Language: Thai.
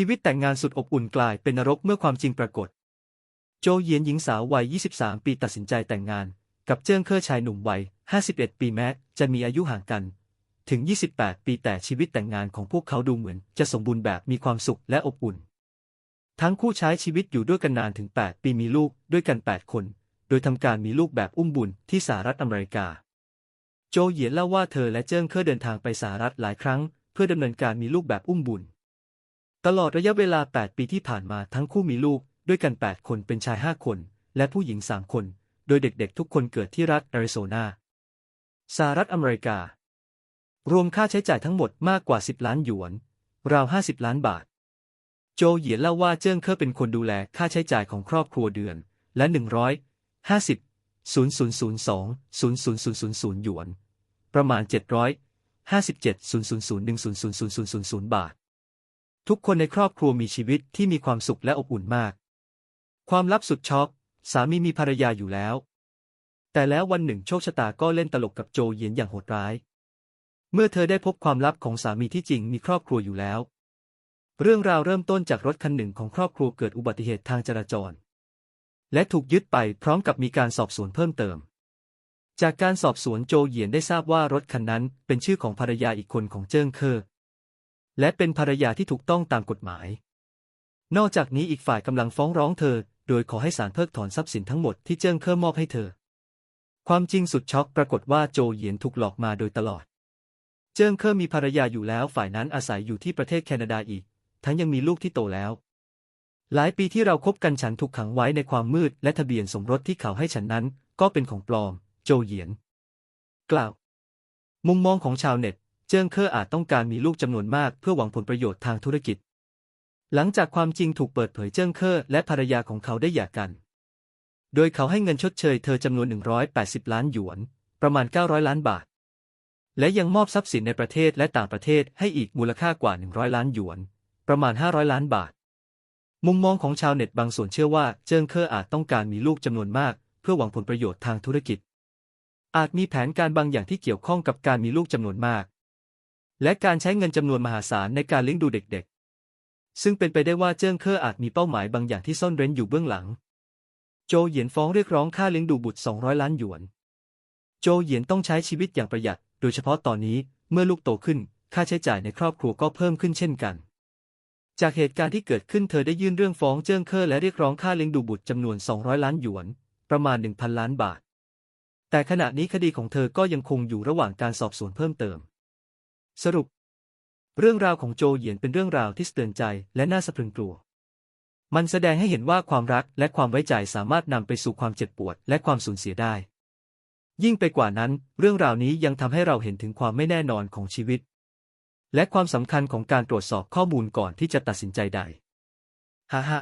ชีวิตแต่งงานสุดอบอุ่นกลายเป็นนรกเมื่อความจริงปรากฏ โจเยียนหญิงสาววัย 23 ปีตัดสินใจแต่งงาน กับเจิ้งเคอชายหนุ่มวัย 51 ปีแม้จะมีอายุห่างกัน ถึง 28 ปีแต่ชีวิตแต่งงานของพวกเขาดูเหมือน จะสมบูรณ์แบบมีความสุขและอบอุ่น ทั้งคู่ใช้ชีวิตอยู่ด้วยกันนานถึง 8 ปีมีลูกด้วยกัน 8 คน โดยทำการมีลูกแบบอุ้มบุญที่สหรัฐอเมริกา โจเหยียนเล่าว่าเธอและเจิ้งเคอเดินทางไปสหรัฐหลายครั้ง เพื่อดำเนินการมีลูกแบบอุ้มบุญ ตลอดระยะเวลา 8 ปีที่ผ่านมาทั้งคู่มีลูก ด้วยกัน 8 คนเป็นชาย 5 คน และผู้หญิง 3 คน โดยเด็กๆ ทุกคนเกิดที่รัฐแอริโซนาสหรัฐอเมริกา รวมค่าใช้จ่ายทั้งหมดมากกว่า 10 ล้านหยวน ราว 50 ล้านบาท โจเหยียนเล่าว่าเจิ้งเคอเป็นคนดูแลค่าใช้จ่ายของครอบครัวเดือน และ 150 0002 00000หยวน ประมาณ 757 000100000บาท ทุกคนในครอบครัวมีชีวิตที่มีความสุขและอบอุ่นมาก ความลับสุดช็อกสามีมีภรรยาอยู่แล้ว แต่แล้ววันหนึ่งโชคชะตาก็เล่นตลกกับโจเยียนอย่างโหดร้าย เมื่อเธอได้พบความลับของสามีที่จริงมีครอบครัวอยู่แล้ว เรื่องราวเริ่มต้นจากรถคันหนึ่งของครอบครัวเกิดอุบัติเหตุทางจราจร และถูกยึดไปพร้อมกับมีการสอบสวนเพิ่มเติม จากการสอบสวนโจเหยียนได้ทราบว่ารถคันนั้นเป็นชื่อของภรรยาอีกคนของเจิ้งเคอ และเป็นภรรยาที่ถูกต้องตามกฎหมาย นอกจากนี้อีกฝ่ายกำลังฟ้องร้องเธอ โดยขอให้ศาลเพิกถอนทรัพย์สินทั้งหมดที่เจิ้งเคอมอบให้เธอ ความจริงสุดช็อกปรากฏว่าโจเหยียนถูกหลอกมาโดยตลอด เจิ้งเคอมีภรรยาอยู่แล้วฝ่ายนั้นอาศัยอยู่ที่ประเทศแคนาดาอีก ทั้งยังมีลูกที่โตแล้ว หลายปีที่เราคบกันฉันถูกขังไว้ในความมืด และทะเบียนสมรสที่เขาให้ฉันนั้น ก็เป็นของปลอม โจเหยียน กล่าว มุมมองของชาวเน็ต เจิ้งเคออาจต้องการมีลูกจำนวนมากเพื่อหวังผลประโยชน์ทางธุรกิจ หลังจากความจริงถูกเปิดเผยเจิ้งเคอและภรรยาของเขาได้หย่ากัน โดยเขาให้เงินชดเชยเธอจำนวน 180 ล้านหยวน ประมาณ 900 ล้านบาท และยังมอบทรัพย์สินในประเทศและต่างประเทศให้อีกมูลค่ากว่า 100 ล้านหยวน ประมาณ 500 ล้านบาท มุมมองของชาวเน็ตบางส่วนเชื่อว่าเจิ้งเคออาจต้องการมีลูกจำนวนมาก เพื่อหวังผลประโยชน์ทางธุรกิจอาจมีแผนการบางอย่างที่เกี่ยวข้องกับการมีลูกจำนวนมาก และการใช้เงินจำนวนมหาศาลในการเลี้ยงดูเด็กๆ ซึ่งเป็นไปได้ว่าเจิ้งเคออาจมีเป้าหมายบางอย่างที่ซ่อนเร้นอยู่เบื้องหลัง โจเหยียนฟ้องเรียกร้องค่าเลี้ยงดูบุตร 200 ล้านหยวน โจเหยียนต้องใช้ชีวิตอย่างประหยัด โดยเฉพาะตอนนี้เมื่อลูกโตขึ้น ค่าใช้จ่ายในครอบครัวก็เพิ่มขึ้นเช่นกัน จากเหตุการณ์ที่เกิดขึ้นเธอได้ยื่นเรื่องฟ้องเจิ้งเคอและเรียกร้องค่าเลี้ยงดูบุตรจำนวน 200 ล้านหยวน ประมาณ 1,000 ล้านบาท แต่ขณะนี้คดีของเธอก็ยังคงอยู่ระหว่างการสอบสวนเพิ่มเติม สรุป เรื่องราวของโจเหยียนเป็นเรื่องราวที่สะเตือนใจและน่าสะพรึงกลัว มันแสดงให้เห็นว่าความรักและความไว้ใจสามารถนำไปสู่ความเจ็บปวดและความสูญเสียได้ ยิ่งไปกว่านั้น เรื่องราวนี้ยังทำให้เราเห็นถึงความไม่แน่นอนของชีวิต และความสำคัญของการตรวจสอบข้อมูลก่อนที่จะตัดสินใจใดฮ่าฮ่า